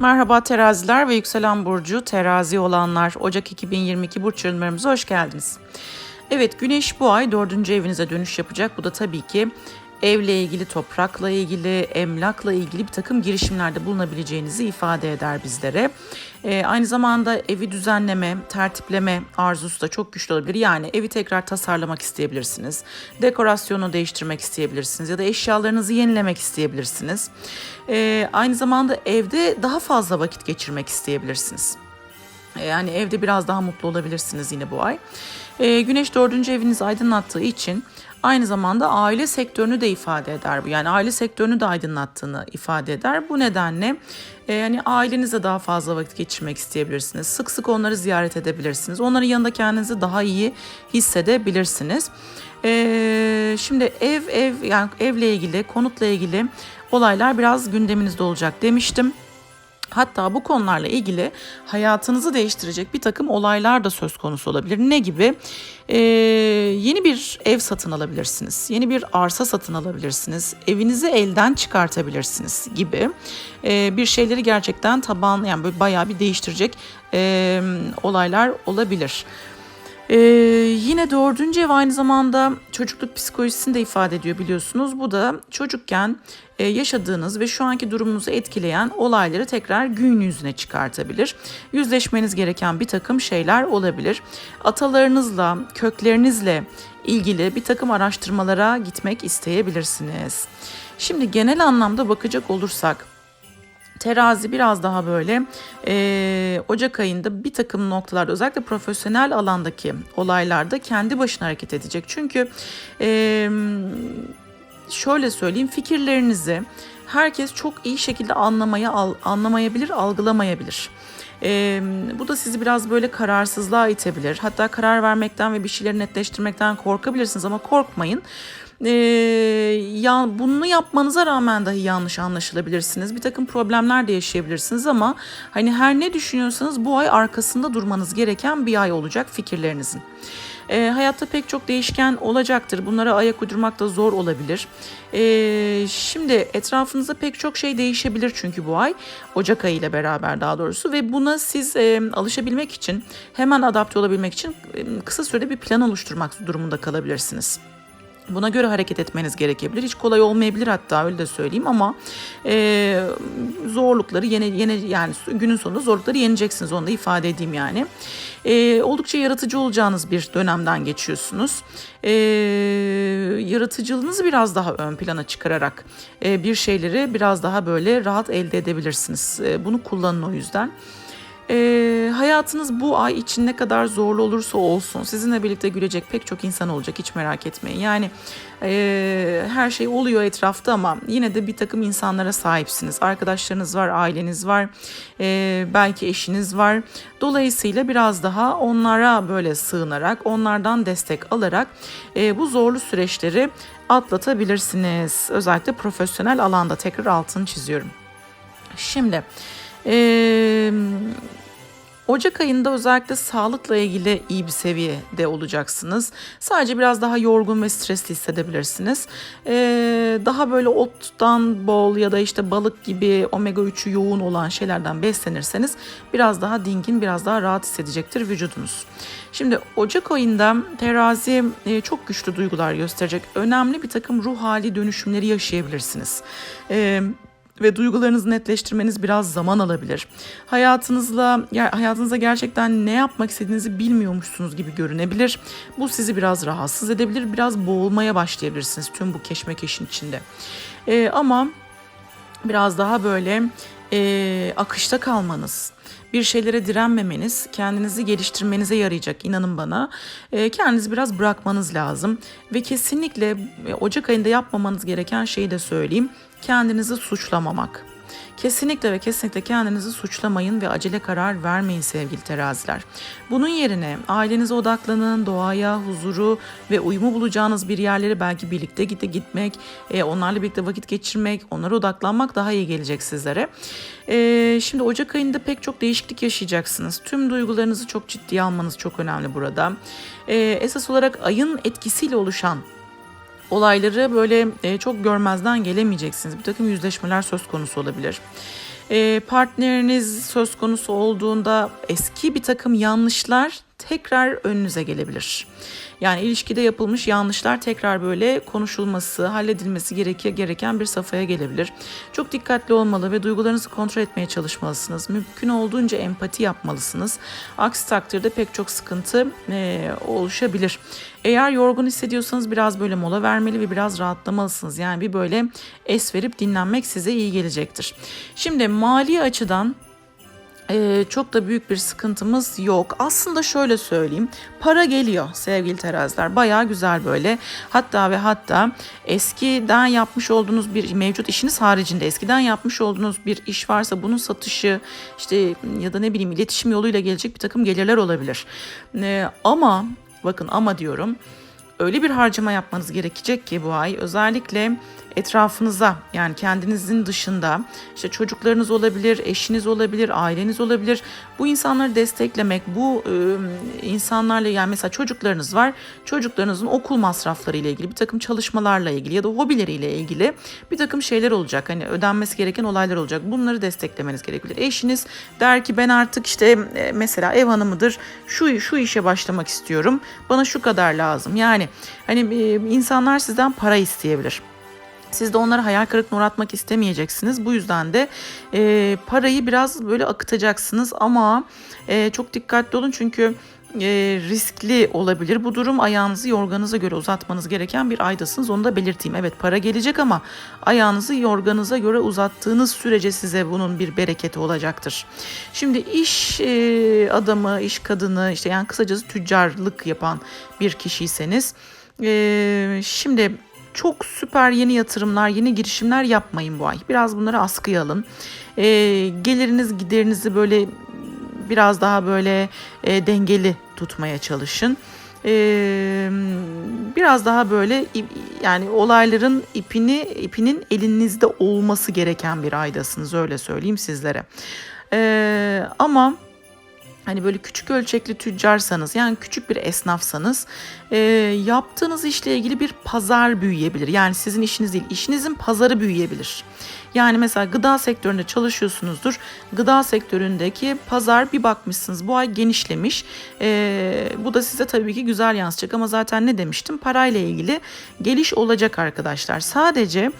Merhaba teraziler ve yükselen burcu terazi olanlar Ocak 2022 burç yorumlarımıza hoş geldiniz. Evet güneş bu ay dördüncü evinize dönüş yapacak. Bu da tabii ki evle ilgili, toprakla ilgili, emlakla ilgili bir takım girişimlerde bulunabileceğinizi ifade eder bizlere. Ee, aynı zamanda evi düzenleme, tertipleme arzusu da çok güçlü olabilir. Yani evi tekrar tasarlamak isteyebilirsiniz. Dekorasyonu değiştirmek isteyebilirsiniz ya da eşyalarınızı yenilemek isteyebilirsiniz. Ee, aynı zamanda evde daha fazla vakit geçirmek isteyebilirsiniz. Ee, Yani evde biraz daha mutlu olabilirsiniz yine bu ay. Ee, güneş dördüncü evinizi aydınlattığı için aynı zamanda aile sektörünü de ifade eder bu. Yani aile sektörünü de aydınlattığını ifade eder. Bu nedenle e, yani ailenizle daha fazla vakit geçirmek isteyebilirsiniz. Sık sık onları ziyaret edebilirsiniz. Onların yanında kendinizi daha iyi hissedebilirsiniz. Ee, şimdi ev ev yani evle ilgili konutla ilgili olaylar biraz gündeminizde olacak demiştim. Hatta bu konularla ilgili hayatınızı değiştirecek bir takım olaylar da söz konusu olabilir. Ne gibi? Ee, yeni bir ev satın alabilirsiniz. Yeni bir arsa satın alabilirsiniz. Evinizi elden çıkartabilirsiniz gibi. Ee, bir şeyleri gerçekten taban yani böyle bayağı bir değiştirecek e, olaylar olabilir. Ee, yine dördüncü ev aynı zamanda çocukluk psikolojisini de ifade ediyor biliyorsunuz. Bu da çocukken e, yaşadığınız ve şu anki durumunuzu etkileyen olayları tekrar gün yüzüne çıkartabilir. Yüzleşmeniz gereken bir takım şeyler olabilir. Atalarınızla, köklerinizle ilgili bir takım araştırmalara gitmek isteyebilirsiniz. Şimdi genel anlamda bakacak olursak Terazi biraz daha böyle e, Ocak ayında bir takım noktalarda özellikle profesyonel alandaki olaylarda kendi başına hareket edecek. Çünkü e, şöyle söyleyeyim fikirlerinizi herkes çok iyi şekilde anlamaya al, anlamayabilir, algılamayabilir. Ee, bu da sizi biraz böyle kararsızlığa itebilir. Hatta karar vermekten ve bir şeyleri netleştirmekten korkabilirsiniz ama korkmayın. Ee, ya bunu yapmanıza rağmen dahi yanlış anlaşılabilirsiniz. Bir takım problemler de yaşayabilirsiniz ama hani her ne düşünüyorsanız bu ay arkasında durmanız gereken bir ay olacak fikirlerinizin. E, hayatta pek çok değişken olacaktır. Bunlara ayak uydurmak da zor olabilir. E, şimdi etrafınızda pek çok şey değişebilir çünkü bu ay. Ocak ayı ile beraber daha doğrusu ve buna siz e, alışabilmek için hemen adapte olabilmek için e, kısa sürede bir plan oluşturmak durumunda kalabilirsiniz. Buna göre hareket etmeniz gerekebilir. Hiç kolay olmayabilir hatta öyle de söyleyeyim ama e, zorlukları yine yine yani günün sonunda zorlukları yeneceksiniz onu da ifade edeyim yani. E, oldukça yaratıcı olacağınız bir dönemden geçiyorsunuz. E, yaratıcılığınızı biraz daha ön plana çıkararak e, bir şeyleri biraz daha böyle rahat elde edebilirsiniz. E, bunu kullanın o yüzden. E, hayatınız bu ay için ne kadar zorlu olursa olsun sizinle birlikte gülecek pek çok insan olacak hiç merak etmeyin. Yani e, her şey oluyor etrafta ama yine de bir takım insanlara sahipsiniz. Arkadaşlarınız var, aileniz var, e, belki eşiniz var. Dolayısıyla biraz daha onlara böyle sığınarak, onlardan destek alarak e, bu zorlu süreçleri atlatabilirsiniz. Özellikle profesyonel alanda tekrar altını çiziyorum. Şimdi... Ee, Ocak ayında özellikle sağlıkla ilgili iyi bir seviyede olacaksınız. Sadece biraz daha yorgun ve stresli hissedebilirsiniz. Ee, daha böyle ottan bol ya da işte balık gibi omega 3'ü yoğun olan şeylerden beslenirseniz biraz daha dingin, biraz daha rahat hissedecektir vücudunuz. Şimdi Ocak ayında terazi e, çok güçlü duygular gösterecek. Önemli bir takım ruh hali dönüşümleri yaşayabilirsiniz. Ee, ve duygularınızı netleştirmeniz biraz zaman alabilir. Hayatınızla hayatınızda gerçekten ne yapmak istediğinizi bilmiyormuşsunuz gibi görünebilir. Bu sizi biraz rahatsız edebilir. Biraz boğulmaya başlayabilirsiniz tüm bu keşmekeşin içinde. Ee, ama biraz daha böyle e, akışta kalmanız, bir şeylere direnmemeniz, kendinizi geliştirmenize yarayacak inanın bana. E, kendinizi biraz bırakmanız lazım ve kesinlikle e, Ocak ayında yapmamanız gereken şeyi de söyleyeyim. Kendinizi suçlamamak. Kesinlikle ve kesinlikle kendinizi suçlamayın ve acele karar vermeyin sevgili teraziler. Bunun yerine ailenize odaklanın, doğaya, huzuru ve uyumu bulacağınız bir yerlere belki birlikte gide gitmek, e, onlarla birlikte vakit geçirmek, onlara odaklanmak daha iyi gelecek sizlere. E, şimdi Ocak ayında pek çok değişiklik yaşayacaksınız. Tüm duygularınızı çok ciddiye almanız çok önemli burada. E, esas olarak ayın etkisiyle oluşan olayları böyle e, çok görmezden gelemeyeceksiniz. Bir takım yüzleşmeler söz konusu olabilir. E, partneriniz söz konusu olduğunda eski bir takım yanlışlar tekrar önünüze gelebilir. Yani ilişkide yapılmış yanlışlar tekrar böyle konuşulması, halledilmesi gereke, gereken bir safhaya gelebilir. Çok dikkatli olmalı ve duygularınızı kontrol etmeye çalışmalısınız. Mümkün olduğunca empati yapmalısınız. Aksi takdirde pek çok sıkıntı e, oluşabilir. Eğer yorgun hissediyorsanız biraz böyle mola vermeli ve biraz rahatlamalısınız. Yani bir böyle es verip dinlenmek size iyi gelecektir. Şimdi mali açıdan ee, çok da büyük bir sıkıntımız yok. Aslında şöyle söyleyeyim. Para geliyor sevgili teraziler. Bayağı güzel böyle. Hatta ve hatta eskiden yapmış olduğunuz bir mevcut işiniz haricinde eskiden yapmış olduğunuz bir iş varsa bunun satışı işte ya da ne bileyim iletişim yoluyla gelecek bir takım gelirler olabilir. Ee, ama bakın ama diyorum öyle bir harcama yapmanız gerekecek ki bu ay özellikle etrafınıza yani kendinizin dışında işte çocuklarınız olabilir, eşiniz olabilir, aileniz olabilir. Bu insanları desteklemek, bu e, insanlarla yani mesela çocuklarınız var. Çocuklarınızın okul masrafları ile ilgili bir takım çalışmalarla ilgili ya da hobileriyle ilgili bir takım şeyler olacak. Hani ödenmesi gereken olaylar olacak. Bunları desteklemeniz gerekebilir. Eşiniz der ki ben artık işte mesela ev hanımıdır. Şu şu işe başlamak istiyorum. Bana şu kadar lazım. Yani hani insanlar sizden para isteyebilir. Siz de onları hayal kırıklığına uğratmak istemeyeceksiniz. Bu yüzden de e, parayı biraz böyle akıtacaksınız ama e, çok dikkatli olun çünkü e, riskli olabilir. Bu durum ayağınızı yorganıza göre uzatmanız gereken bir aydasınız. Onu da belirteyim. Evet para gelecek ama ayağınızı yorganıza göre uzattığınız sürece size bunun bir bereketi olacaktır. Şimdi iş e, adamı, iş kadını işte yani kısacası tüccarlık yapan bir kişiyseniz e, şimdi çok süper yeni yatırımlar, yeni girişimler yapmayın bu ay. Biraz bunları askıya alın. E, geliriniz giderinizi böyle biraz daha böyle e, dengeli tutmaya çalışın. E, biraz daha böyle yani olayların ipini ipinin elinizde olması gereken bir aydasınız öyle söyleyeyim sizlere. E, ama Hani böyle küçük ölçekli tüccarsanız yani küçük bir esnafsanız e, yaptığınız işle ilgili bir pazar büyüyebilir. Yani sizin işiniz değil işinizin pazarı büyüyebilir. Yani mesela gıda sektöründe çalışıyorsunuzdur. Gıda sektöründeki pazar bir bakmışsınız bu ay genişlemiş. E, bu da size tabii ki güzel yansıyacak ama zaten ne demiştim parayla ilgili geliş olacak arkadaşlar. Sadece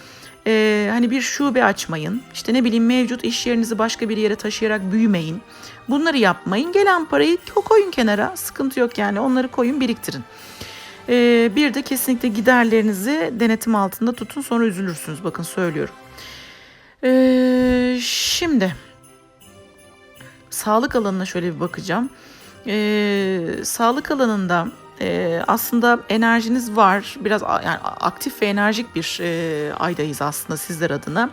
ee, hani bir şube açmayın. İşte ne bileyim mevcut iş yerinizi başka bir yere taşıyarak büyümeyin. Bunları yapmayın. Gelen parayı koyun kenara. Sıkıntı yok yani. Onları koyun biriktirin. Ee, bir de kesinlikle giderlerinizi denetim altında tutun. Sonra üzülürsünüz. Bakın söylüyorum. Ee, şimdi sağlık alanına şöyle bir bakacağım. Ee, sağlık alanında e, aslında enerjiniz var. Biraz yani aktif ve enerjik bir e, aydayız aslında sizler adına.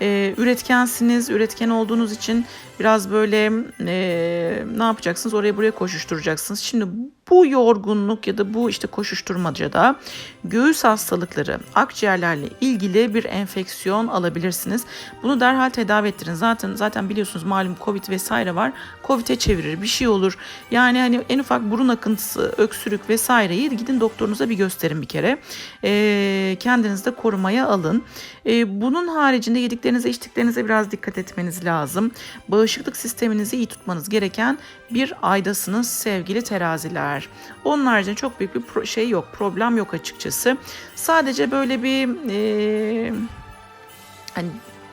E, üretkensiniz. Üretken olduğunuz için biraz böyle e, ne yapacaksınız? Oraya buraya koşuşturacaksınız. Şimdi bu yorgunluk ya da bu işte koşuşturmacada göğüs hastalıkları, akciğerlerle ilgili bir enfeksiyon alabilirsiniz. Bunu derhal tedavi ettirin. Zaten zaten biliyorsunuz malum Covid vesaire var. Covid'e çevirir, bir şey olur. Yani hani en ufak burun akıntısı, öksürük vesaireyi gidin doktorunuza bir gösterin bir kere. E, kendinizi de korumaya alın. E, bunun haricinde yediklerinize, içtiklerinize biraz dikkat etmeniz lazım. Bağışıklık sisteminizi iyi tutmanız gereken bir aydasınız sevgili teraziler. Onun haricinde çok büyük bir şey yok, problem yok açıkçası. Sadece böyle bir e, hani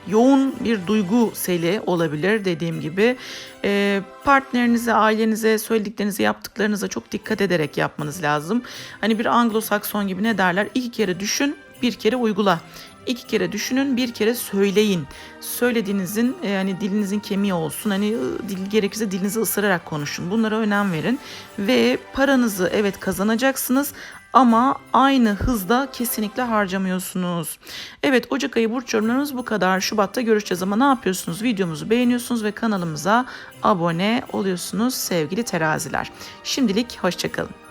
yoğun bir duygu seli olabilir dediğim gibi. E, partnerinize, ailenize, söylediklerinize, yaptıklarınıza çok dikkat ederek yapmanız lazım. Hani bir Anglo-Sakson gibi ne derler? İki kere düşün, bir kere uygula. İki kere düşünün, bir kere söyleyin. Söylediğinizin yani dilinizin kemiği olsun. Hani dil gerekirse dilinizi ısırarak konuşun. Bunlara önem verin ve paranızı evet kazanacaksınız ama aynı hızda kesinlikle harcamıyorsunuz. Evet Ocak ayı burç yorumlarımız bu kadar. Şubat'ta görüşeceğiz ama ne yapıyorsunuz? Videomuzu beğeniyorsunuz ve kanalımıza abone oluyorsunuz sevgili teraziler. Şimdilik hoşçakalın.